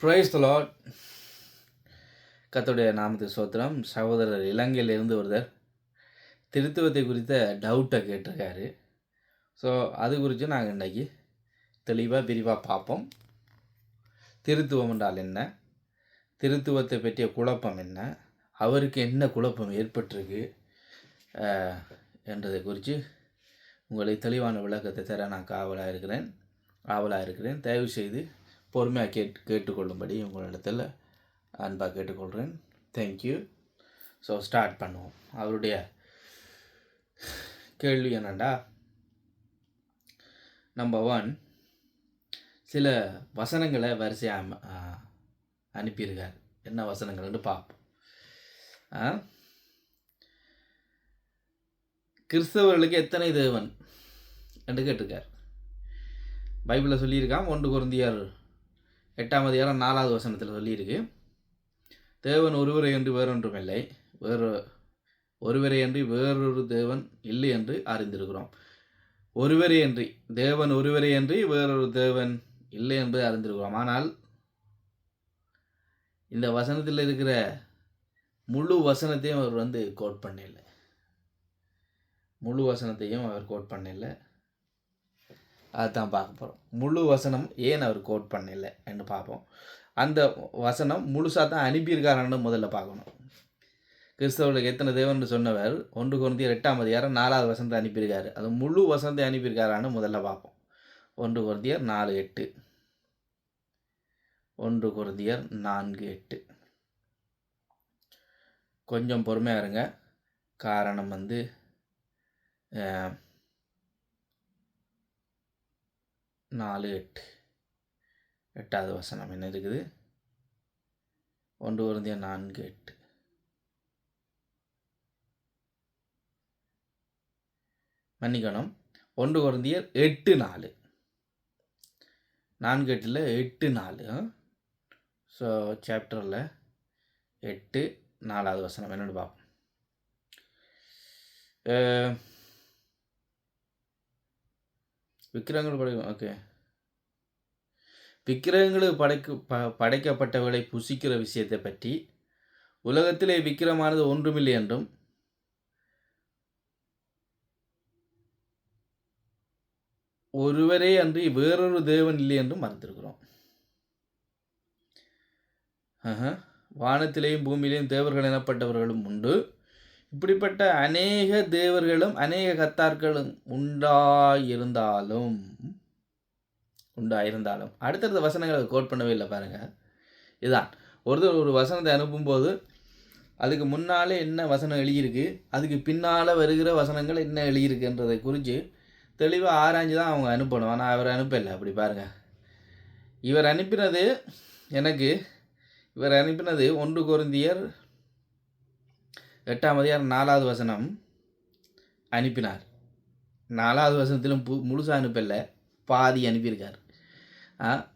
Price தலாட் கத்தோடைய கர்த்தருடைய நாமத்து சோத்திரம் சகோதரர் இலங்கையிலிருந்து ஒருத்தர் திருத்துவத்தை குறித்த டவுட்டை கேட்டிருக்காரு. ஸோ அது குறித்து நாங்கள் இன்றைக்கி தெளிவாக விரிவாக பார்ப்போம். திருத்துவம் என்றால் என்ன? திருத்துவத்தை பற்றிய குழப்பம் என்ன? அவருக்கு என்ன குழப்பம் ஏற்பட்டிருக்கு? என்றதை குறித்து உங்களை தெளிவான விளக்கத்தை தர நான் காவலாக இருக்கிறேன். ஆவலாக இருக்கிறேன். தயவு செய்து பொறுமையாக கேட் கேட்டுக்கொள்ளும்படி உங்களிடத்தில் அன்பாக கேட்டுக்கொள்கிறேன் தேங்க்யூ ஸோ ஸ்டார்ட் பண்ணுவோம். அவருடைய கேள்வி என்னண்டா? நம்பர் ஒன் சில வசனங்களை வரிசையாக அனுப்பியிருக்கார். என்ன வசனங்கள்னு பார்ப்போம். ஆ? கிறிஸ்தவர்களுக்கு எத்தனை தேவன்? என்று கேட்டிருக்கார். பைபிளில் சொல்லியிருக்கான் ஒன்று குருந்தியார் எட்டாம் அதிகாரம் நாலாவது வசனத்தில் சொல்லியிருக்கு. தேவன் ஒருவரை என்று வேறொன்றும் இல்லை. வேறு ஒருவரை என்று வேறொரு தேவன் இல்லை என்று அறிந்திருக்கிறோம். ஒருவரே என்று தேவன் ஒருவரே என்று வேறொரு தேவன் இல்லை என்று அறிந்திருக்கிறோம். ஆனால் இந்த வசனத்தில் இருக்கிற முழு வசனத்தையும் அவர் வந்து கோட் பண்ணல. முழு வசனத்தையும் அவர் கோட் பண்ணல. அதுதான் பார்க்க போகிறோம் முழு வசனம் ஏன் அவர் கோட் பண்ணல என்று பார்ப்போம். அந்த வசனம் முழுசாக தான் அனுப்பியிருக்காரான்னு முதல்ல பார்க்கணும். கிறிஸ்தவர்களுக்கு எத்தனை தேவன் சொன்னவர்? ஒன்று குருந்தியர் எட்டாம் அதிகாரம் நாலாவது வசனத்தை அனுப்பியிருக்காரு. அது முழு வசனத்தை அனுப்பியிருக்காரான்னு முதல்ல பார்ப்போம். ஒன்று குருந்தியர் நாலு எட்டு. ஒன்று குருந்தியர் நான்கு எட்டு. கொஞ்சம் பொறுமையாக இருங்க. காரணம் வந்து நாலு எட்டு. எட்டாவது வசனம் என்ன இருக்குது? ஒன்று குருந்தியர் நான்கு எட்டு. மன்னிக்கணும். ஒன்று குருந்தியர் எட்டு நாலு. நான்கு எட்டில் எட்டு நாலு. ஸோ சாப்டரில் எட்டு நாலாவது வசனம். என்னென்னு பார்ப்போம். விக்கிரகங்கள் படை ஓகே விக்கிரகங்களுக்கு படைக்கு ப படைக்கப்பட்டவர்களை புசிக்கிற விஷயத்தை பற்றி உலகத்திலே விக்கிரமானது ஒன்றுமில்லை என்றும் ஒருவரே அன்றி வேறொரு தேவன் இல்லை என்றும் மறந்திருக்கிறோம். வானத்திலேயும் பூமியிலேயும் தேவர்கள் எனப்பட்டவர்களும் உண்டு. இப்படிப்பட்ட அநேக தேவர்களும் அநேக கத்தார்களும் உண்டாயிருந்தாலும் உண்டாயிருந்தாலும். அடுத்தடுத்த வசனங்களை கோட் பண்ணவே இல்லை பாருங்க. இதுதான் ஒருத்தர் ஒரு வசனத்தை அனுப்பும்போது அதுக்கு முன்னாலே என்ன வசனம் எழுதியிருக்கு அதுக்கு பின்னால் வருகிற வசனங்கள் என்ன எழுதியிருக்குன்றதை குறித்து தெளிவாக ஆராய்ஞ்சு தான் அவங்க அனுப்பணும். ஆனால் அவர் அனுப்பலை. அப்படி பாருங்கள் இவர் அனுப்பினது எனக்கு இவர் அனுப்பினது ஒன்று குருந்தியர் எட்டாம் அதிகாரம் நாலாவது வசனம் அனுப்பினார். நாலாவது வசனத்திலும் பு முழுசாக அனுப்பலை பாதி அனுப்பியிருக்கார்.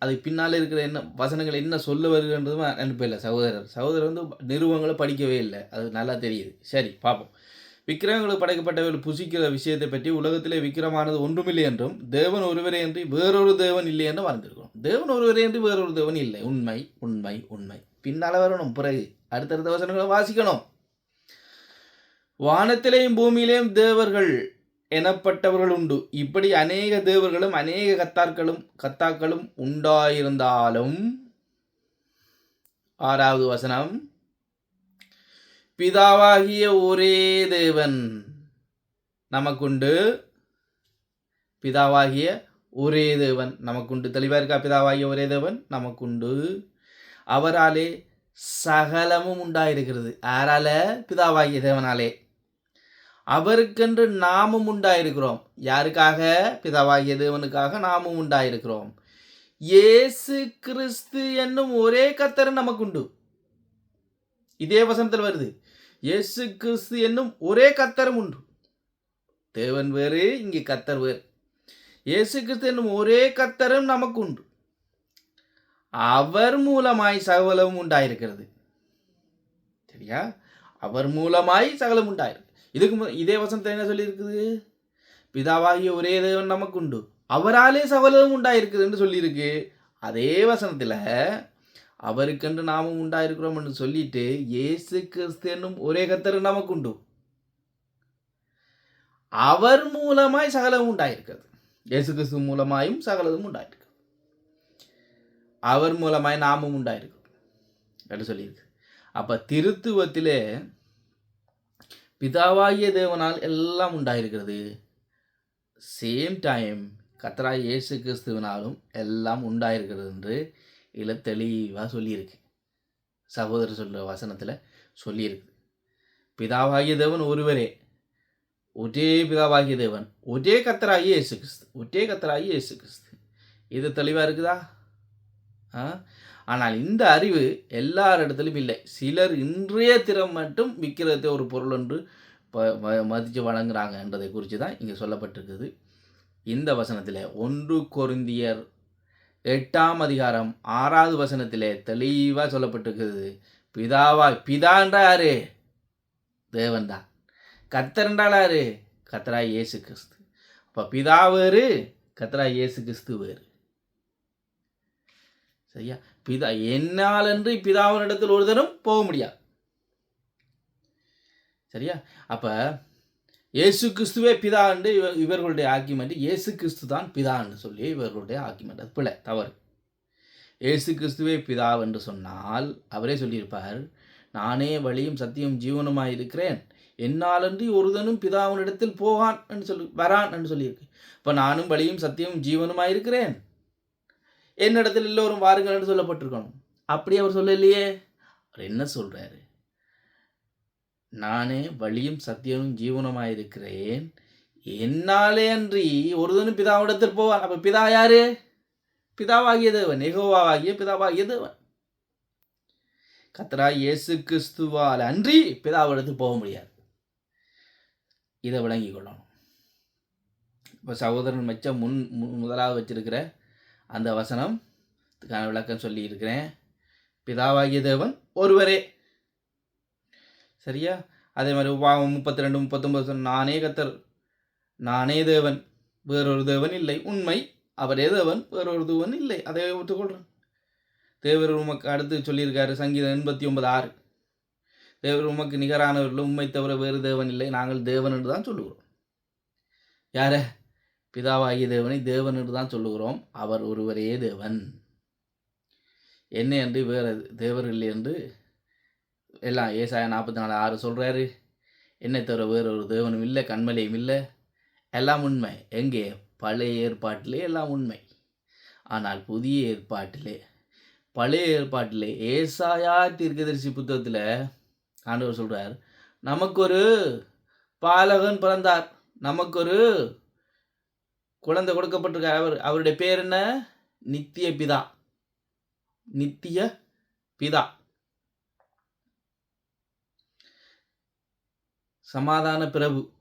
அதுக்கு பின்னால் இருக்கிற என்ன வசனங்கள் என்ன சொல்ல வருகின்றதும் அனுப்பலை சகோதரர். சகோதரர் வந்து நிறுவனங்களை படிக்கவே இல்லை. அது நல்லா தெரியுது. சரி பார்ப்போம் விக்கிரகங்களுக்கு படைக்கப்பட்டவர்கள் புசிக்கிற விஷயத்தை பற்றி உலகத்திலே விக்கிரமானது ஒன்றுமில்லை என்றும் தேவன் ஒருவரே என்று வேறொரு தேவன் இல்லை என்றும் மறந்திருக்கிறோம் தேவன் ஒருவரே என்று வேறொரு தேவன் இல்லை. உண்மை உண்மை உண்மை. பின்னால் வரணும் பிறகு அடுத்தடுத்த வசனங்களை வாசிக்கணும். வானத்திலேயும் பூமியிலேயும் தேவர்கள் எனப்பட்டவர்கள் உண்டு இப்படி அநேக தேவர்களும் அநேக கத்தார்களும் கத்தாக்களும் உண்டாயிருந்தாலும் ஆறாவது வசனம் பிதாவாகிய ஒரே தேவன் நமக்குண்டு. பிதாவாகிய ஒரே தேவன் நமக்குண்டு. தெளிவாக இருக்கா? பிதாவாகிய ஒரே தேவன் நமக்குண்டு. அவராலே சகலமும் உண்டாயிருக்கிறது. யாரால? பிதாவாகிய தேவனாலே. அவருக்கென்று நாமும் உண்டாயிருக்கிறோம். யாருக்காக? பிதாவாகிய தேவனுக்காக நாமும் உண்டாயிருக்கிறோம். இயேசு கிறிஸ்து என்னும் ஒரே கத்தர் நமக்குண்டு. இதே வசனத்தில் வருது. இயேசு கிறிஸ்து என்னும் ஒரே கத்தரும் உண்டு. தேவன் வேறு இங்கே கத்தர் வேறு. இயேசு கிறிஸ்து என்னும் ஒரே கத்தரும் நமக்கு உண்டு அவர் மூலமாய் சகலவும் உண்டாயிருக்கிறது. சரியா? அவர் மூலமாய் சகலம் உண்டாயிருக்கு இதுக்கு மு- இதே வசனத்தை என்ன சொல்லியிருக்குது? பிதாவாகிய ஒரே தேவன் நமக்கு உண்டு அவராலே சகலம் உண்டாயிருக்குதுன்னு சொல்லியிருக்கு. அதே வசனத்தில் அவருக்கென்று நாமும் உண்டாயிருக்கிறோம் என்று சொல்லிட்டு இயேசு கிறிஸ்தனும் ஒரே கத்தர் நமக்கு உண்டு அவர் மூலமாய் சகலம் உண்டாயிருக்கிறது. இயேசு கிறிஸ்து மூலமாயும் சகலதும் உண்டாயிருக்கு அவர் மூலமாய் நாமும் உண்டாயிருக்கு என்று சொல்லியிருக்கு. அப்போ திருத்துவத்திலே பிதாவாகிய தேவனால் எல்லாம் உண்டாயிருக்கிறது. சேம் டைம் கத்ரா இயேசு கிறிஸ்துவனாலும் எல்லாம் உண்டாயிருக்கிறது என்று இதில் தெளிவாக சொல்லியிருக்கு. சகோதரர் சொல்கிற வசனத்தில் சொல்லியிருக்கு. பிதாவாகிய தேவன் ஒருவரே ஒரே பிதாவாகிய தேவன் ஒரே கத்தராகி இயேசு கிறிஸ்து ஒரே கத்தராகி இயேசு கிறிஸ்து. இது தெளிவாக இருக்குதா? ஆ? ஆனால் இந்த அறிவு எல்லாரிடத்திலும் இல்லை. சிலர் இன்றைய திறம் மட்டும் விற்கிறதை ஒரு பொருள் என்று ப- ம- மதித்து வழங்குறாங்க என்றதை குறித்து தான் இங்கே சொல்லப்பட்டிருக்குது. இந்த வசனத்தில் ஒன்று கொருந்தியர் எட்டாம் அதிகாரம் ஆறாவது வசனத்திலே தெளிவாக சொல்லப்பட்டிருக்குது. பிதாவா பிதான்றா யாரு? தேவன் தான். யாரு? கத்தரா இயேசு கிறிஸ்து. அப்போ பிதா வேறு கத்தரா இயேசு கிறிஸ்து வேறு. சரியா? பிதா என்னாலன்றி பிதாவினிடத்தில் ஒரு தரம் போக முடியாது. சரியா? அப்ப இயேசு கிறிஸ்துவே பிதா என்று இவ இவர்களுடைய ஆக்கிமெண்ட் இயேசு கிறிஸ்து தான் பிதா என்று சொல்லி இவர்களுடைய ஆக்கிமெண்ட் அது பிழை தவறு. இயேசு கிறிஸ்துவே பிதா என்று சொன்னால் அவரே சொல்லியிருப்பார் நானே வழியும் சத்தியம் ஜீவனுமாய் இருக்கிறேன். என்னாலன்றி ஒருதனும் பிதாவினிடத்தில் போகான் என்று சொல்லி வரான் என்று சொல்லியிருக்கு. இப்போ நானும் வழியும் சத்தியமும் ஜீவனுமாய் இருக்கிறேன். என்னிடத்தில் எல்லோரும் வாருங்கள்னு என்று சொல்லப்பட்டிருக்கணும். அப்படி அவர் சொல்லலையே? அவர் என்ன சொல்கிறாரு நானே வழியும் சத்தியமும் ஜீவனமாக இருக்கிறேன் என்னாலே அன்றி ஒருதனும் பிதாவிடத்தில் போவான். அப்போ பிதா யாரு? பிதாவாகிய தேவன் நெகோவாகிய பிதாவாகிய தேவன். கத்தரா இயேசு கிறிஸ்துவால் அன்றி பிதாவிடத்துக்கு போக முடியாது. இதை விளங்கி கொள்ளணும். இப்போ சகோதரன் மெச்சம் முன் முதலாக வச்சிருக்கிற அந்த வசனம் இதுக்கான விளக்கம் சொல்லி இருக்கிறேன் பிதாவாகிய தேவன் ஒருவரே. சரியா? அதே மாதிரி உபாவம் முப்பத்தி ரெண்டு முப்பத்தொம்பது நானே கத்தர் நானே தேவன் வேறொரு தேவன் இல்லை. உண்மை அவரே தேவன் வேறொரு தேவன் இல்லை. அதை ஒத்துக்கொள்கிறேன் தேவர் உமக்கு அடுத்து சொல்லியிருக்காரு சங்கீதம் எண்பத்தி ஒன்பது ஆறு. தேவர் உமக்கு நிகரானவர்கள் உண்மை தவிர வேறு தேவன் இல்லை. நாங்கள் தேவன் என்று தான் சொல்லுகிறோம். யார? பிதாவாகிய தேவனை தேவன் என்று தான் சொல்லுகிறோம். அவர் ஒருவரே தேவன். என்ன என்று வேறு தேவர்கள் இல்லை என்று எல்லாம் ஏசாய நாற்பத்தி நாலு ஆறு சொல்கிறாரு என்னை தவிர வேறு ஒரு தேவனும் இல்லை கண்மலையும் இல்லை. எல்லாம் உண்மை. எங்கே? பழைய ஏற்பாட்டிலே எல்லாம் உண்மை. ஆனால் புதிய ஏற்பாட்டிலே பழைய ஏற்பாட்டிலே ஏசாயா தீர்க்கதரிசி புத்தகத்தில் ஆண்டவர் சொல்கிறார் நமக்கு ஒரு பாலகன் பிறந்தார். நமக்கு ஒரு குழந்தை கொடுக்கப்பட்டிருக்க அவர் அவருடைய பேர் என்ன? நித்திய பிதா. நித்திய பிதா. சமாதான பிரபு.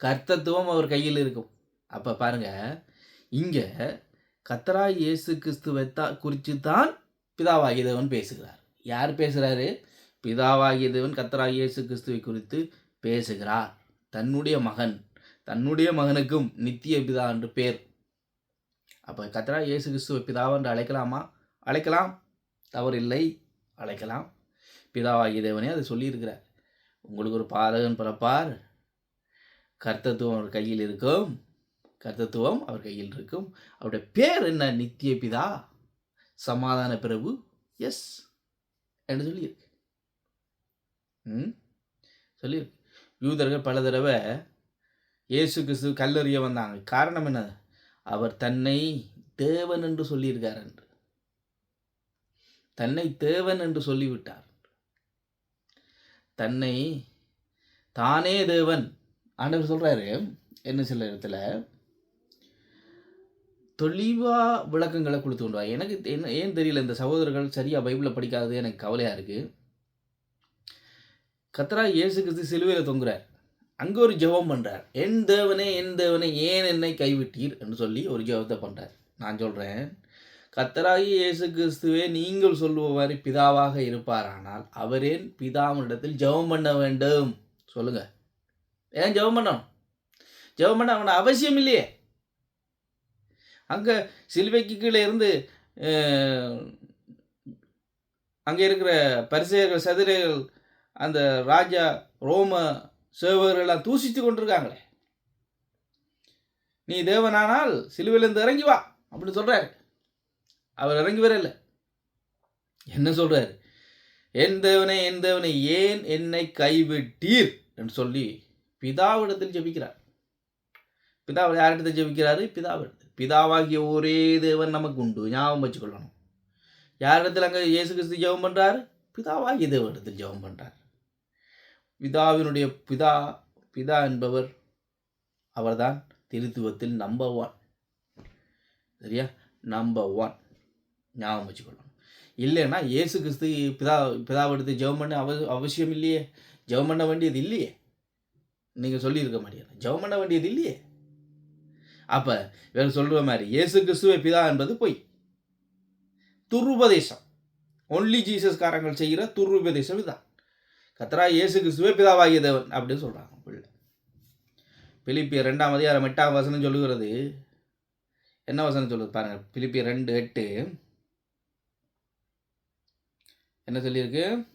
கர்த்தத்துவம் அவர் கையில் இருக்கும். அப்போ பாருங்க இங்கே கத்தரா இயேசு கிறிஸ்துவை தான் குறித்து தான் பிதாவாகிய தேவன் பேசுகிறார். யார் பேசுகிறாரு பிதாவாகிய தேவன் இயேசு கிறிஸ்துவை குறித்து பேசுகிறார். தன்னுடைய மகன். தன்னுடைய மகனுக்கும் நித்திய பிதா என்று பேர். அப்போ கத்தரா இயேசு கிறிஸ்துவை பிதாவா என்று அழைக்கலாமா? அழைக்கலாம். தவறில்லை. அழைக்கலாம். பிதாவாகிய தேவனே அதை சொல்லியிருக்கிறார். உங்களுக்கு ஒரு பாதகன் பிறப்பார். கர்த்தத்துவம் அவர் கையில் இருக்கும். கர்த்தத்துவம் அவர் கையில் இருக்கும். அவருடைய பேர் என்ன? நித்திய பிதா. சமாதான பிரபு எஸ். என்று சொல்லியிருக்கு. ம்? சொல்லியிருக்கு. யூதர்கள் பல தடவை இயேசு கிறிஸ்து கல்லறிய வந்தாங்க. காரணம் என்ன? அவர் தன்னை தேவன் என்று சொல்லியிருக்கார் என்று தன்னை தேவன் என்று சொல்லிவிட்டார். தன்னை தானே தேவன். ஆண்டவர் சொல்கிறாரு என்ன சில இடத்துல? தெளிவாக விளக்கங்களை கொடுத்து கொண்டு வா. எனக்கு என்ன ஏன் தெரியல? இந்த சகோதரர்கள் சரியாக பைபிளை படிக்காதது எனக்கு கவலையாக இருக்குது கத்ரா இயேசு கிறிஸ்து சிலுவையில் தொங்குறார். அங்கே ஒரு ஜெபம் பண்ணுறார் என் தேவனே என் தேவனே ஏன் என்னை கைவிட்டீர்? என்று சொல்லி ஒரு ஜெபத்தை பண்ணுறார் நான் சொல்கிறேன் கத்தராகி இயேசு கிறிஸ்துவே நீங்கள் சொல்லுவாரி பிதாவாக இருப்பாரானால் அவரேன் பிதாவினிடத்தில் ஜெபம் பண்ண வேண்டும்? சொல்லுங்கள் ஏன் ஜெபம் பண்ணணும்? ஜெபம் பண்ண அவன அவசியம் இல்லையே. அங்கே சிலுவைக்கு கீழே இருந்து அங்கே இருக்கிற பரிசெயர்கள் சதுரைகள் அந்த ராஜா ரோம சேவகர்களெல்லாம் தூசித்து கொண்டிருக்காங்களே. நீ தேவனானால் சிலுவையிலேருந்து இறங்கி வா அப்படின்னு சொல்கிறாரு அவர் இறங்கி வரல. என்ன சொல்கிறாரு என் தேவனே என் தேவனை ஏன் என்னை கைவிட்டீர்? என்று சொல்லி பிதாவிடத்தில் ஜெபிக்கிறார். பிதாவை யாரிடத்தில் ஜெபிக்கிறாரு? பிதாவிடத்தில். பிதாவாகிய ஒரே தேவன் நமக்கு உண்டு ஞாபகம் வச்சுக்கொள்ளணும். யாரிடத்தில் அங்கே இயேசு கிறிஸ்து ஜெபம் பண்ணுறாரு பிதாவாகிய தேவனிடத்தில் ஜெபம் பண்ணுறாரு பிதாவினுடைய பிதா பிதா என்பவர் அவர்தான் திருத்துவத்தில் நம்பர் ஒன் சரியா? நம்பர் ஒன் ஞாபகம் வச்சுக்கொள்ளணும். இல்லைன்னா ஏசு கிறிஸ்து பிதா பிதாவெடுத்து ஜெபம் பண்ண அவ அவசியம் இல்லையே. ஜெபம் பண்ண வேண்டியது இல்லையே. நீங்கள் சொல்லியிருக்க மாட்டீங்க. ஜெபம் பண்ண வேண்டியது இல்லையே. அப்போ இவர் சொல்கிற மாதிரி ஏசு கிறிஸ்துவை பிதா என்பது பொய். துருபதேசம். ஒன்லி ஜீசஸ்காரங்கள் செய்கிற துருபதேசம் இதுதான். கத்தரா இயேசு கிறிஸ்துவே பிதாவாகிய தேவன் அப்படின்னு சொல்கிறாங்க பிள்ளை. பிலிப்பிய ரெண்டாம் அதிகாரம் எட்டாம் வசனம் சொல்லுகிறது. என்ன வசனம் சொல்லுது பாருங்க. பிலிப்பிய ரெண்டு எட்டு. என்ன சொல்லியிருக்கு?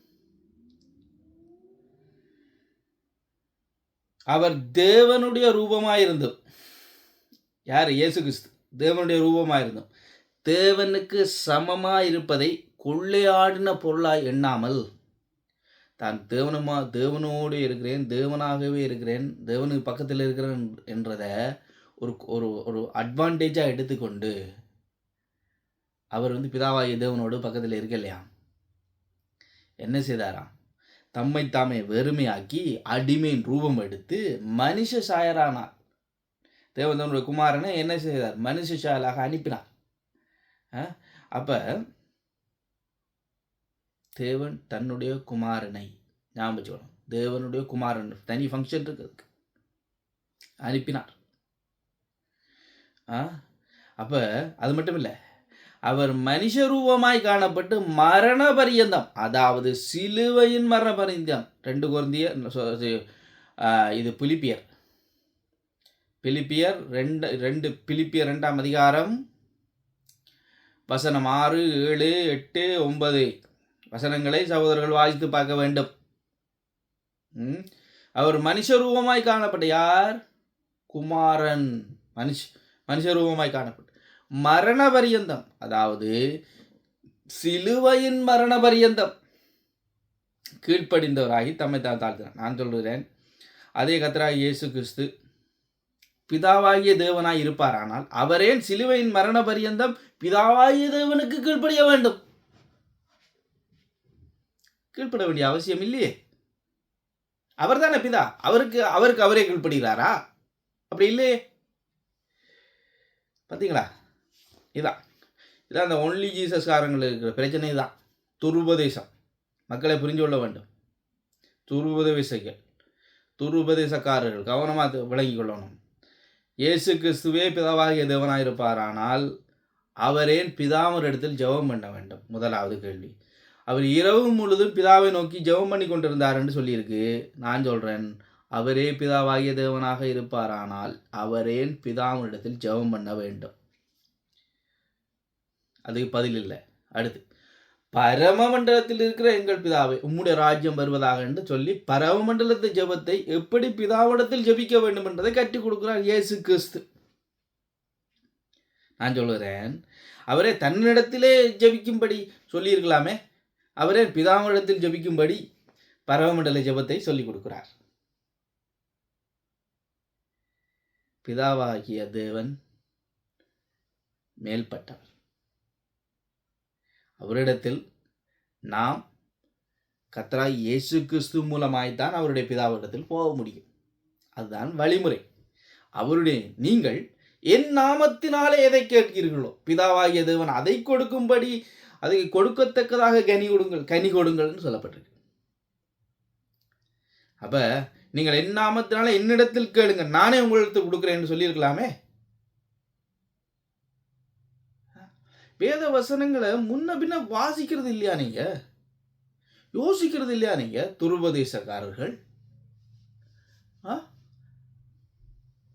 அவர் தேவனுடைய ரூபமாயிருந்தும். யார்? இயேசு கிறிஸ்து. தேவனுடைய ரூபமாயிருந்தும். தேவனுக்கு சமமாக இருப்பதை கொள்ளையாடின பொருளாய் எண்ணாமல் தான் தேவனுமா தேவனோடு இருக்கிறேன் தேவனாகவே இருக்கிறேன் தேவனுக்கு பக்கத்தில் இருக்கிறேன் என்றதை ஒரு ஒரு ஒரு அட்வான்டேஜாக எடுத்துக்கொண்டு அவர் வந்து பிதாவாகிய தேவனோடு பக்கத்தில் இருக்கலையா என்ன செய்தாராம்? தம்மை தாமே வெறுமையாக்கி அடிமையின் ரூபம் எடுத்து மனுஷ சாயரானார். தேவன் குமாரனை என்ன செய்தார்? மனுஷ சாயலாக அனுப்பினார். அப்போ தேவன் தன்னுடைய குமாரனை ஞாபகம் வச்சுக்கணும். தேவனுடைய குமாரன். தனி ஃபங்க்ஷன் இருக்கு அதுக்கு. அனுப்பினார். ஆ? அப்போ அது மட்டும் இல்லை. அவர் மனுஷ ரூபமாய் காணப்பட்டு மரண பரியந்தம். அதாவது சிலுவையின் மரண பரியந்தம். ரெண்டு குழந்தைய இது பிலிப்பியர். பிலிப்பியர் ரெண்டு ரெண்டு பிலிப்பியர் ரெண்டாம் அதிகாரம் வசனம் ஆறு ஏழு எட்டு ஒன்பது. வசனங்களை சகோதரர்கள் வாசித்து பார்க்க வேண்டும். அவர் மனுஷ ரூபமாய் காணப்பட்ட யார்? குமாரன். மனுஷ மனுஷ ரூபமாய் காணப்பட்ட. மரண பரியந்தம் அதாவது சிலுவையின் மரண பரியந்தம் கீழ்ப்படிந்தவராகி தம்மை தான் தாழ்த்தினார். நான் சொல்கிறேன் அதே கத்தராக இயேசு கிறிஸ்து பிதாவாகிய தேவனாய் இருப்பார் ஆனால் அவரேன் சிலுவையின் மரண பரியந்தம் பிதாவாகிய தேவனுக்கு கீழ்ப்படிய வேண்டும். கீழ்ப்பட வேண்டிய அவசியம் இல்லையே. அவர் தானே பிதா? அவருக்கு அவருக்கு அவரே கீழ்ப்படுகிறாரா? அப்படி இல்லையே. பார்த்தீங்களா இதான். இதான் அந்த ஒன்லி ஜீசஸ்காரங்களுக்கு இருக்கிற பிரச்சனை தான் துருபதேசம். மக்களை புரிஞ்சு கொள்ள வேண்டும். துருபதேசைகள் துருபதேசக்காரர்கள். கவனமாக விளங்கி கொள்ளணும். இயேசு கிறிஸ்துவே பிதாவாகிய தேவனாயிருப்பாரானால் அவரேன் பிதாமர் இடத்தில் ஜெபம் பண்ண வேண்டும். முதலாவது கேள்வி. அவர் இரவு முழுதும் பிதாவை நோக்கி ஜெபம் பண்ணி கொண்டிருந்தார் என்று சொல்லியிருக்கு. நான் சொல்கிறேன் அவரே பிதாவாகிய தேவனாக இருப்பாரானால் அவரேன் பிதாவினிடத்தில் ஜெபம் பண்ண வேண்டும்? அதுக்கு பதில் இல்லை. அடுத்து பரம மண்டலத்தில் இருக்கிற எங்கள் பிதாவை உம்முடைய ராஜ்யம் வருவதாக என்று சொல்லி பரமமண்டலத்து ஜெபத்தை எப்படி பிதாவிடத்தில் ஜெபிக்க வேண்டும் என்றதை கற்றுக் கொடுக்கிறார் இயேசு கிறிஸ்து. நான் சொல்கிறேன் அவரே தன்னிடத்திலே ஜெபிக்கும்படி சொல்லியிருக்கலாமே அவரே பிதாமரிடத்தில் ஜெபிக்கும்படி பரவமண்டல ஜெபத்தை சொல்லிக் கொடுக்கிறார். பிதாவாகிய தேவன் மேல்பட்டவர். அவரிடத்தில் நாம் கத்தராய் இயேசு கிறிஸ்து மூலமாய்த்தான் அவருடைய பிதாவிடத்தில் போக முடியும். அதுதான் வழிமுறை. அவருடைய நீங்கள் என் நாமத்தினாலே எதை கேட்கிறீர்களோ பிதாவாகிய தேவன் அதை கொடுக்கும்படி அதை கொடுக்கத்தக்கதாக கனி கொடுங்கள் கனி கொடுங்கள்னு சொல்லப்பட்டிருக்கு. அப்போ நீங்கள் என் நாமத்தினால என்னிடத்தில் கேளுங்க நானே உங்களிடத்தில் கொடுக்குறேன்னு சொல்லியிருக்கலாமே? வேத வசனங்களை முன்ன பின்ன வாசிக்கிறது இல்லையா நீங்க? யோசிக்கிறது இல்லையா நீங்க துருபதேசக்காரர்கள்?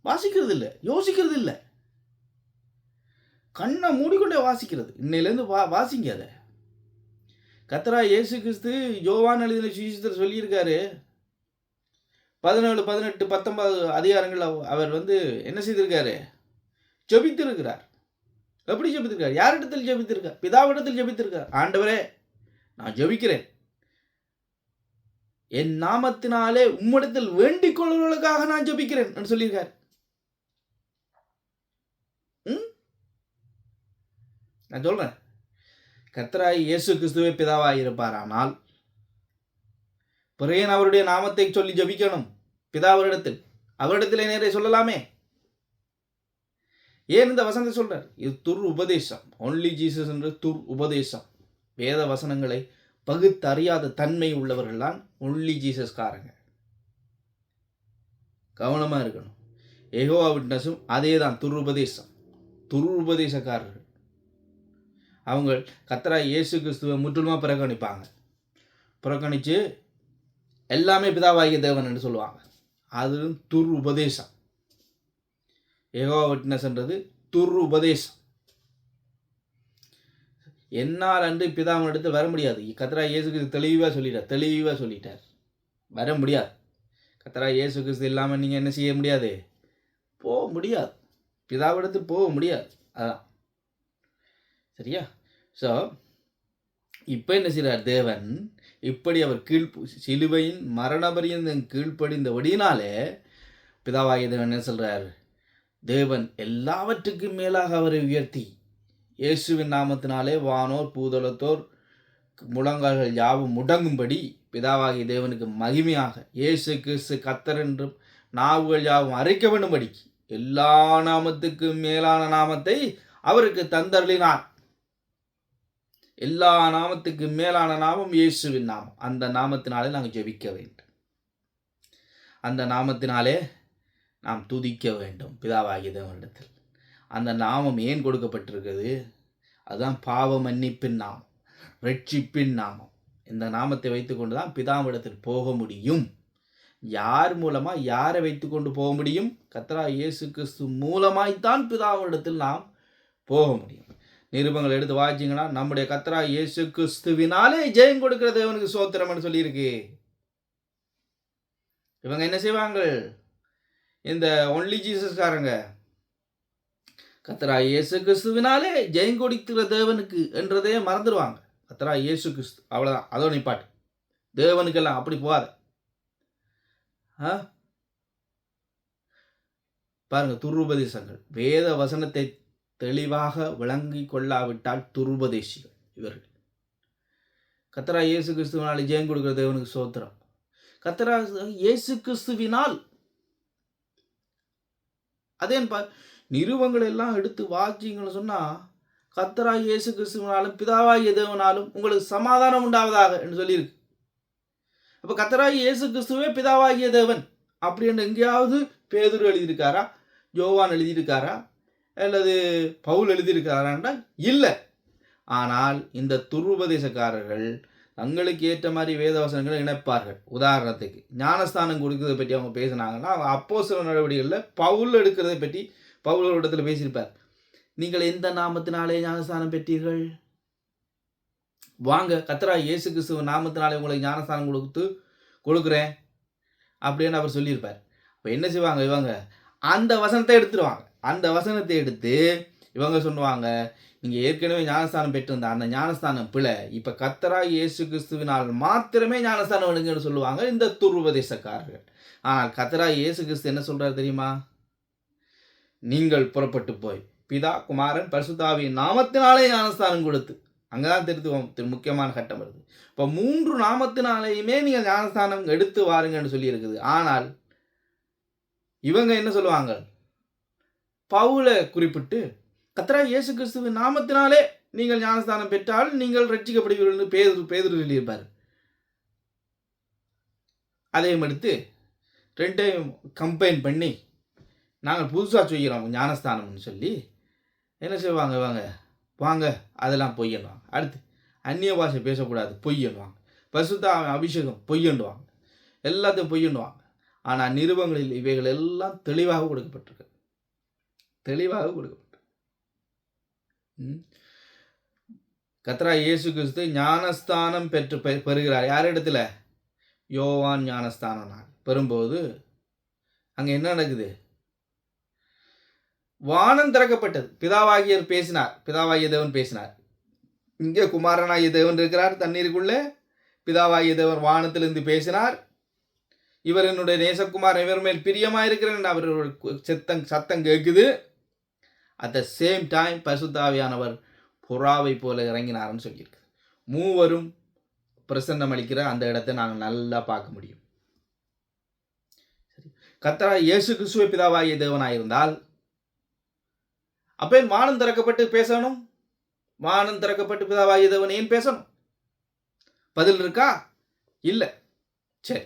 வாசிக்கிறது இல்லை யோசிக்கிறது இல்லை. கண்ணை மூடிக்கொண்டே வாசிக்கிறது. இன்னையிலேருந்து வா வாசிங்க அதை. கத்தரா இயேசு கிறிஸ்து யோவான் எழுதின சுவிசேஷத்தில் சொல்லியிருக்காரு. பதினேழு பதினெட்டு பத்தொன்பது அதிகாரங்கள் அவர் வந்து என்ன செய்திருக்காரு? ஜபித்திருக்கிறார். எப்படி ஜபித்திருக்கார்? யாரிடத்தில் ஜெபித்திருக்கார்? பிதாவிடத்தில் ஜெபித்திருக்கார். ஆண்டவரே நான் ஜபிக்கிறேன். என் நாமத்தினாலே உம்மிடத்தில் வேண்டிக் கொள்வர்களுக்காக நான் ஜெபிக்கிறேன் என்று சொல்லியிருக்கார் ம்? நான் சொல்கிறேன் கர்த்தராய் இயேசு கிறிஸ்துவே பிதாவாய் இருப்பாரானால் பிறையன் அவருடைய நாமத்தை சொல்லி ஜெபிக்கணும். பிதாவரிடத்தில் அவரிடத்திலே. நேரே சொல்லலாமே. ஏன் இந்த வசனத்தை சொல்கிறார் இது துர் உபதேசம். ஒன்லி ஜீசஸ் என்று துர் உபதேசம். வேத வசனங்களை பகுத்தறியாத தன்மை உள்ளவர்கள்லாம் ஒன்லி ஜீசஸ்காரங்க கவனமாக இருக்கணும். எகோவா விட்னஸும் அதே தான் துர் உபதேசம். துர் உபதேசக்காரர்கள். அவங்க கத்தரா இயேசு கிறிஸ்துவை முற்றிலுமாக புறக்கணிப்பாங்க. புறக்கணித்து எல்லாமே பிதாவாகிய தேவன் என்று சொல்லுவாங்க. அது துர் உபதேசம். ஏகோவா விட்னஸ்ன்றது துர் உபதேசம். என்னால் அன்று எடுத்து வர முடியாது. கத்தரா இயேசு கிறிஸ்து தெளிவாக சொல்லிட்டார். தெளிவாக சொல்லிட்டார். வர முடியாது. கத்தரா இயேசு கிறிஸ்து இல்லாமல் நீங்கள் என்ன செய்ய முடியாது? போக முடியாது. பிதாவிடத்துக்கு போக முடியாது. அதான். சரியா? ஸோ இப்போ என்ன செய்கிறார் தேவன்? இப்படி அவர் கீழ் சிலுவையின் மரணபரியந்தன் கீழ்ப்படிந்தபடியினாலே பிதாவாகிய தேவன் என்ன சொல்கிறார் தேவன் எல்லாவற்றுக்கும் மேலாக அவரை உயர்த்தி இயேசுவின் நாமத்தினாலே வானோர் பூதளத்தோர் முழங்கால்கள் யாவும் முடங்கும்படி பிதாவாகிய தேவனுக்கு மகிமையாக இயேசு கிறிஸ்து கத்தர் என்றும் நாவுகள் யாவும் அரைக்க வேண்டும்படி எல்லா நாமத்துக்கும் மேலான நாமத்தை அவருக்கு தந்தருளினார். எல்லா நாமத்துக்கு மேலான நாமம் இயேசுவின் நாமம். அந்த நாமத்தினாலே நாங்கள் ஜெபிக்க வேண்டும். அந்த நாமத்தினாலே நாம் துதிக்க வேண்டும். பிதாவாகிய தேவனிடத்தில். அந்த நாமம் ஏன் கொடுக்கப்பட்டிருக்கிறது? அதுதான் பாவ மன்னிப்பின் நாமம். ரட்சிப்பின் நாமம். இந்த நாமத்தை வைத்துக்கொண்டு தான் பிதாவிடத்தில் போக முடியும். யார் மூலமாக யாரை வைத்துக்கொண்டு போக முடியும்? கத்ரா இயேசு கிறிஸ்து மூலமாய்த்தான் பிதாவிடத்தில் நாம் போக முடியும். நிருபங்கள் எடுத்து வாய்ச்சிங்கன்னா நம்முடைய கத்தரா இயேசு கிறிஸ்துவினாலே ஜெயம் கொடுக்கிற தேவனுக்கு சோத்திரம்னு சொல்லியிருக்கு. இவங்க என்ன செய்வாங்க? இந்த ஒன்லி ஜீசஸ்காரங்க கத்தரா இயேசு கிறிஸ்துவினாலே ஜெயம் கொடுக்கிற தேவனுக்கு என்றதே மறந்துடுவாங்க கத்தரா இயேசு கிறிஸ்து அவ்வளோதான் அதோ நிப்பாட்டு தேவனுக்கெல்லாம் அப்படி போகாத. ஆ? பாருங்க துருபதேசங்கள். வேத வசனத்தை தெளிவாக விளங்கி கொள்ளாவிட்டால் துருபதேசிகள் இவர்கள். கத்தரா இயேசு கிறிஸ்துவினால் ஜெயம் கொடுக்குற தேவனுக்கு சோத்திரம் கத்தரா இயேசு கிறிஸ்துவினால் அதே நிறுவங்கள் எல்லாம் எடுத்து வாக்கியங்களை சொன்னால் கத்தரா இயேசு கிறிஸ்துவினாலும் பிதாவாகிய தேவனாலும் உங்களுக்கு சமாதானம் உண்டாவதாக என்று சொல்லியிருக்கு. அப்போ கத்தராகி இயேசு கிறிஸ்துவே பிதாவாகிய தேவன். அப்படின்னு எங்கேயாவது பேதுரு எழுதியிருக்காரா? ஜோவான் எழுதியிருக்காரா? அல்லது பவுல் எழுதியிருக்காராண்டா இல்லை. ஆனால் இந்த துருபதேசக்காரர்கள் தங்களுக்கு ஏற்ற மாதிரி வேதவசனங்களை இணைப்பார்கள். உதாரணத்துக்கு ஞானஸ்தானம் கொடுக்கறதை பற்றி அவங்க பேசினாங்கன்னா அவங்க அப்போ சில நடவடிக்கைகளில் பவுல் எடுக்கிறதை பற்றி பவுல் ஒரு இடத்துல பேசியிருப்பார். நீங்கள் எந்த நாமத்தினாலே ஞானஸ்தானம் பெற்றீர்கள்? வாங்க கத்ரா இயேசு கிறிஸ்துவ நாமத்தினாலே உங்களுக்கு ஞானஸ்தானம் கொடுத்து கொடுக்குறேன் அப்படின்னு அவர் சொல்லியிருப்பார். இப்போ என்ன செய்வாங்க இவங்க? அந்த வசனத்தை எடுத்துருவாங்க. அந்த வசனத்தை எடுத்து இவங்க சொல்லுவாங்க நீங்கள் ஏற்கனவே ஞானஸ்தானம் பெற்றிருந்த அந்த ஞானஸ்தானம் பிழை. இப்போ கத்தரா இயேசு கிறிஸ்துவினால் மாத்திரமே ஞானஸ்தானம் எடுங்கன்னு சொல்லுவாங்க இந்த துர்வதேசக்காரர்கள் ஆனால் கத்தராக இயேசு கிறிஸ்து என்ன சொல்கிறார் தெரியுமா? நீங்கள் புறப்பட்டு போய் பிதா குமாரன் பரிசுத்தாவியின் நாமத்தினாலே ஞானஸ்தானம் கொடுத்து. அங்கே தான் திருத்து முக்கியமான கட்டம் வருது. இப்போ மூன்று நாமத்தினாலேயுமே நீங்கள் ஞானஸ்தானம் எடுத்து வாருங்கன்னு சொல்லியிருக்குது. ஆனால் இவங்க என்ன சொல்லுவாங்க? பவுலை குறிப்பிட்டு கத்ரா இயேசு கிறிஸ்துவின் நாமத்தினாலே நீங்கள் ஞானஸ்தானம் பெற்றால் நீங்கள் ரட்சிக்கப்படுவீர்கள் பேதுரு பேதர் சொல்லியிருப்பார் அதையும் எடுத்து ரெண்டையும் கம்பைன் பண்ணி நாங்கள் புதுசாக செய்கிறோம் ஞானஸ்தானம்னு சொல்லி என்ன செய்வாங்க வாங்க வாங்க அதெல்லாம் பொய்யன்னுவாங்க. அடுத்து அந்நிய பாஷை பேசக்கூடாது பொய்யன்னுவாங்க. பசுத்தா அபிஷேகம் பொய்யண்டுவாங்க எல்லாத்தையும் பொய்யண்டுவாங்க ஆனால் நிருபங்களில் இவைகள் எல்லாம் தெளிவாக கொடுக்கப்பட்டிருக்கு. தெளிவாக கொடுக்கப்பட்டு கத்ரா இயேசு கிறிஸ்து ஞானஸ்தானம் பெற்று பெ- பெறுகிறார். யாரிடத்துல யோவான் ஞானஸ்தானம் பெறும்போது அங்கே என்ன நடக்குது? வானம் திறக்கப்பட்டது. பிதாவாகியர் பேசினார். பிதாவாகிய தேவன் பேசினார். இங்கே குமாரனாகிய தேவன் இருக்கிறார். தண்ணீருக்குள்ளே பிதாவாகிய தேவன் வானத்திலிருந்து பேசினார். இவர் என்னுடைய நேசகுமார் இவர் மேல் பிரியமாக இருக்கிறேன் அவர் சத்தம் சத்தம் கேட்குது. அட் த சேம் டைம் பசுத்தாவியானவர் புறாவை போல இறங்கினார்னு சொல்லியிருக்கு. மூவரும் பிரசன்னம் அளிக்கிற அந்த இடத்தை நாங்கள் நல்லா பார்க்க முடியும். சரி. கத்தரா இயேசு கிறிஸ்துவ பிதாவாகிய தேவனாயிருந்தால் அப்போ ஏன் வானம் திறக்கப்பட்டு பேசணும்? வானம் திறக்கப்பட்டு பிதாவாகிய தேவன் ஏன் பேசணும்? பதில் இருக்கா? இல்லை. சரி.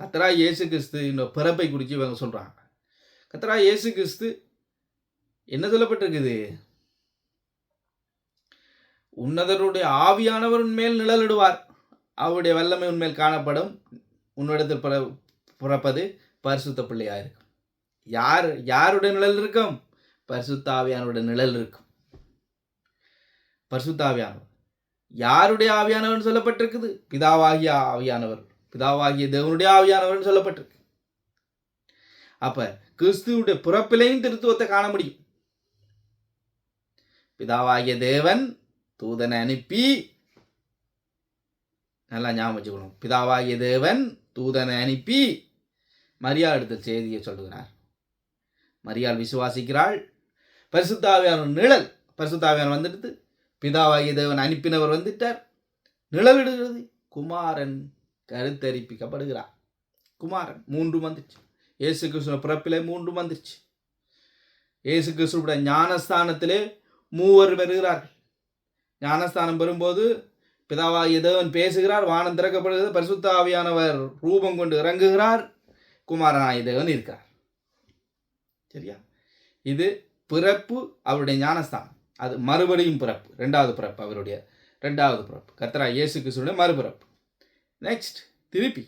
கத்தரா இயேசு கிறிஸ்து இன்னும் பிறப்பை குறித்து இவங்க சொல்கிறாங்க கத்தரா இயேசு கிறிஸ்து என்ன சொல்லப்பட்டிருக்குது? உன்னதருடைய ஆவியானவர் உன்மேல் நிழலிடுவார். அவருடைய வல்லமை உன்மேல் காணப்படும். உன்னிடத்தில் பிற பிறப்பது பரிசுத்த பிள்ளையா இருக்கும். யார் யாருடைய நிழல் இருக்கும்? பரிசுத்த ஆவியானவருடைய நிழல் இருக்கும். பரிசுத்த ஆவியானவர். யாருடைய ஆவியானவர்னு சொல்லப்பட்டிருக்குது? பிதாவாகிய ஆவியானவர். பிதாவாகிய தேவனுடைய ஆவியானவர்னு சொல்லப்பட்டிருக்கு. அப்ப கிறிஸ்துவுடைய பிறப்பிலையும் திருத்துவத்தை காண முடியும். பிதாவாகிய தேவன் தூதனை அனுப்பி நல்லா ஞாபகம் வச்சுக்கணும். பிதாவாகிய தேவன் தூதனை அனுப்பி மரியாள் எடுத்த செய்தியை சொல்லுகிறார். மரியாள் விசுவாசிக்கிறாள். பரிசுத்தாவியான நிழல் பரிசுத்தாவியான் வந்துடுது பிதாவாகிய தேவன் அனுப்பினவர் வந்துட்டார். நிழலிடுகிறது குமாரன் கருத்தரிப்பிக்கப்படுகிறார். குமாரன் மூன்று வந்துச்சு. இயேசு கிருஷ்ண பிறப்பிலே மூன்று வந்துருச்சு இயேசு கிறிஸ்துவோட ஞானஸ்தானத்திலே மூவர் பெறுகிறார் ஞானஸ்தானம் பெறும்போது பிதாவாகிய தேவன் பேசுகிறார் வானம் திறக்கப்படுகிறது பரிசுத்தாவியானவர் ரூபம் கொண்டு இறங்குகிறார் குமாரனாகிய தேவன் இருக்கிறார். சரியா? இது பிறப்பு அவருடைய ஞானஸ்தானம். அது மறுபடியும் பிறப்பு. ரெண்டாவது பிறப்பு அவருடைய ரெண்டாவது பிறப்பு. கத்ரா இயேசு கிறிஸ்துடைய மறுபிறப்பு. நெக்ஸ்ட் திருப்பி.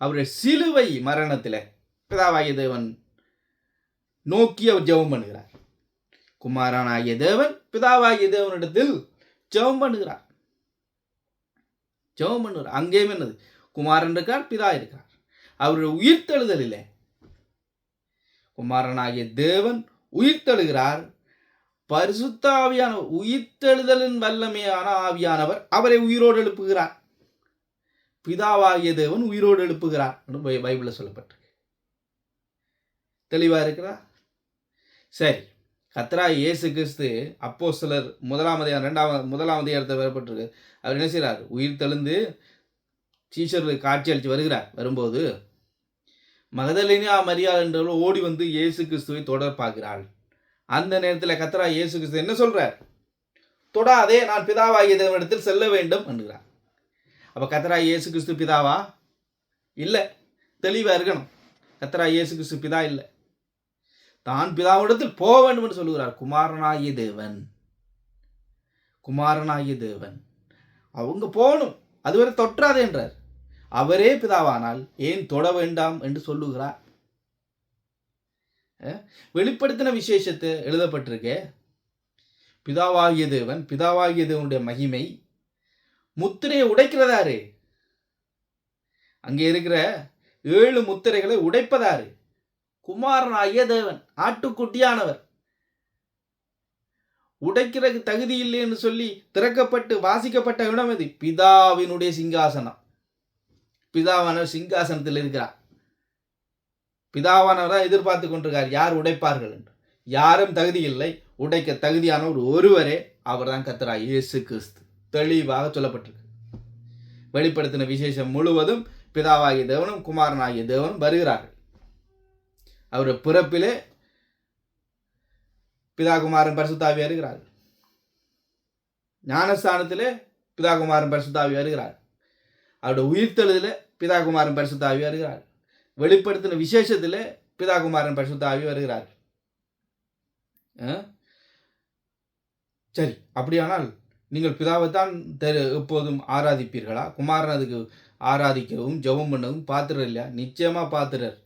அவருடைய சிலுவை மரணத்தில் பிதாவாகிய தேவன் நோக்கி அவர் ஜெபம் பண்ணுகிறார். குமாரனாகிய தேவன் பிதாவாகிய தேவனிடத்தில் ஜெபம் பண்ணுகிறார். ஜெபம் பண்ணுகிறார். அங்கேயும் என்னது? குமாரன் இருக்கார் பிதா இருக்கார். அவருடைய உயிர்த்தெழுதலிலே குமாரனாகிய தேவன் உயிர்த்தெழுகிறார் பரிசுத்த ஆவியானவர் உயிர்த்தெழுதலின் வல்லமையான ஆவியானவர் அவரை உயிரோடு எழுப்புகிறார். பிதாவாகிய தேவன் உயிரோடு எழுப்புகிறார் பைபிளில் சொல்லப்பட்டிருக்கு. தெளிவாக இருக்கிறா சரி. கத்ரா இயேசு கிறிஸ்து அப்போ சிலர் முதலாம் ரெண்டாவது முதலாம் இடத்தை வரப்பட்டிருக்கு. அவர் என்ன செய்கிறார் உயிர் தெழுந்து சீஷர்களுக்கு காட்சி அளித்து வருகிறார். வரும்போது மகதலினியா மரியாள் என்றவள் ஓடி வந்து இயேசு கிறிஸ்துவை தொடர் பார்க்கிறாள். அந்த நேரத்தில் கத்ரா இயேசு கிறிஸ்து என்ன சொல்கிறார் தொடாதே நான் பிதாவாகிய தேவனிடத்தில் செல்ல வேண்டும் என்கிறார். அப்போ கத்ரா இயேசு கிறிஸ்து பிதாவா? இல்லை. தெளிவாக இருக்கணும். கத்ரா இயேசு கிறிஸ்து பிதா இல்லை. தான் பிதாவிடத்தில் போக வேண்டும் என்று சொல்லுகிறார். குமாரனாகிய தேவன். குமாரனாகிய தேவன். அவங்க போகணும். அதுவரை தொற்றாதே என்றார். அவரே பிதாவானால் ஏன் தொட வேண்டாம் என்று சொல்லுகிறார்? வெளிப்படுத்தின விசேஷத்தை எழுதப்பட்டிருக்கே. பிதாவாகிய தேவன் பிதாவாகிய தேவனுடைய மகிமை முத்திரையை உடைக்கிறதாரு. அங்கே இருக்கிற ஏழு முத்திரைகளை உடைப்பதாரு. குமாரனாகிய தேவன் ஆட்டுக்குட்டியானவர். உடைக்கிறதுக்கு தகுதி இல்லைன்னு சொல்லி திறக்கப்பட்டு வாசிக்கப்பட்ட இடம் இது பிதாவினுடைய சிங்காசனம். பிதாவானவர் சிங்காசனத்தில் இருக்கிறார். பிதாவானவர் தான் எதிர்பார்த்து கொண்டிருக்கார். யார் உடைப்பார்கள் என்று? யாரும் தகுதி இல்லை. உடைக்க தகுதியானவர் ஒருவரே அவர் தான் கத்தரா இயேசு கிறிஸ்து. தெளிவாக சொல்லப்பட்டிருக்கு. வெளிப்படுத்தின விசேஷம் முழுவதும் பிதாவாகிய தேவனும் குமாரனாகிய தேவனும் வருகிறார்கள். அவர் பிறப்பிலே பிதாகுமாரன் பரிசுத்தாவி இருக்கிறார். ஞானஸ்தானத்திலே பிதாகுமாரன் பரிசுத்தாவி இருக்கிறார். அவருடைய உயிர்த்தெழுதில் பிதாகுமாரன் பரிசுத்தாவியா இருக்கிறார். வெளிப்படுத்தின விசேஷத்திலே பிதாகுமாரன் பரிசுத்தாவி வருகிறார். ஆ? சரி அப்படியானால் நீங்கள் பிதாவைத்தான் தெரு எப்போதும் ஆராதிப்பீர்களா? குமாரன் அதுக்கு ஆராதிக்கவும் ஜெபம் பண்ணவும் பாத்திரர் இல்லையா? நிச்சயமாக பாத்திரர்.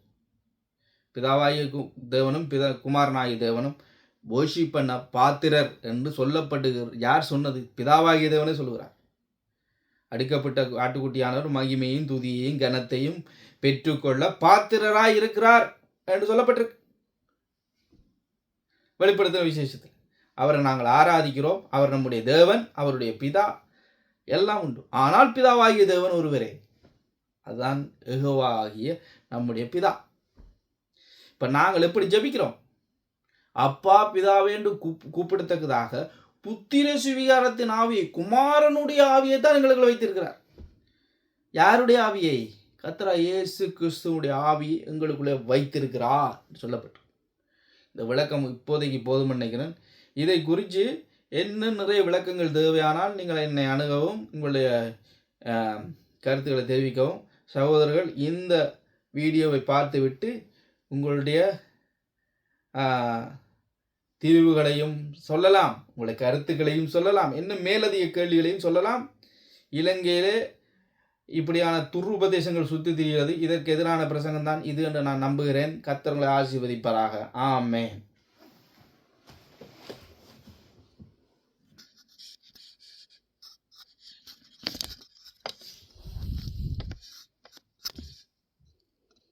பிதாவாகிய கு- தேவனும் பிதா குமாரனாகிய தேவனும் worship பண்ண பாத்திரர் என்று சொல்லப்பட்டு யார் சொன்னது? பிதாவாகிய தேவனே சொல்லுகிறார். அடுக்கப்பட்ட ஆட்டுக்குட்டியானவர் மகிமையும் துதியையும் கனத்தையும் பெற்றுக்கொள்ள பாத்திரராய் இருக்கிறார் என்று சொல்லப்பட்டிருக்கு. வெளிப்படுத்தின விசேஷத்தில் அவரை நாங்கள் ஆராதிக்கிறோம். அவர் நம்முடைய தேவன் அவருடைய பிதா எல்லாம் உண்டு. ஆனால் பிதாவாகிய தேவன் ஒருவரே. அதுதான் எகோவா ஆகிய நம்முடைய பிதா. இப்போ நாங்கள் எப்படி ஜெபிக்கிறோம்? அப்பா பிதாவேண்டு கூப் கூப்பிடத்தக்கதாக புத்திர சுவிகாரத்தின் ஆவியை குமாரனுடைய ஆவியை தான் எங்களுக்கு வைத்திருக்கிறார். யாருடைய ஆவியை? கத்ரா இயேசு கிறிஸ்துவனுடைய ஆவி எங்களுக்குள்ளே வைத்திருக்கிறார் சொல்லப்பட்டு இந்த விளக்கம் இப்போதைக்கு போதும் நினைக்கிறேன். இதை குறித்து என்ன நிறைய விளக்கங்கள் தேவையானால் நீங்கள் என்னை அணுகவும் உங்களுடைய கருத்துக்களை தெரிவிக்கவும் சகோதரர்கள் இந்த வீடியோவை பார்த்துவிட்டு உங்களுடைய தீர்வுகளையும் சொல்லலாம். உங்களுடைய கருத்துக்களையும் சொல்லலாம். இன்னும் மேலதிக கேள்விகளையும் சொல்லலாம். இலங்கையிலே இப்படியான துருபதேசங்கள் சுற்றி திரிகிறது. இதற்கு எதிரான பிரசங்கம் தான் இது என்று நான் நம்புகிறேன். கத்தர்களை ஆசீர்வதிப்பதாக ஆமேன்.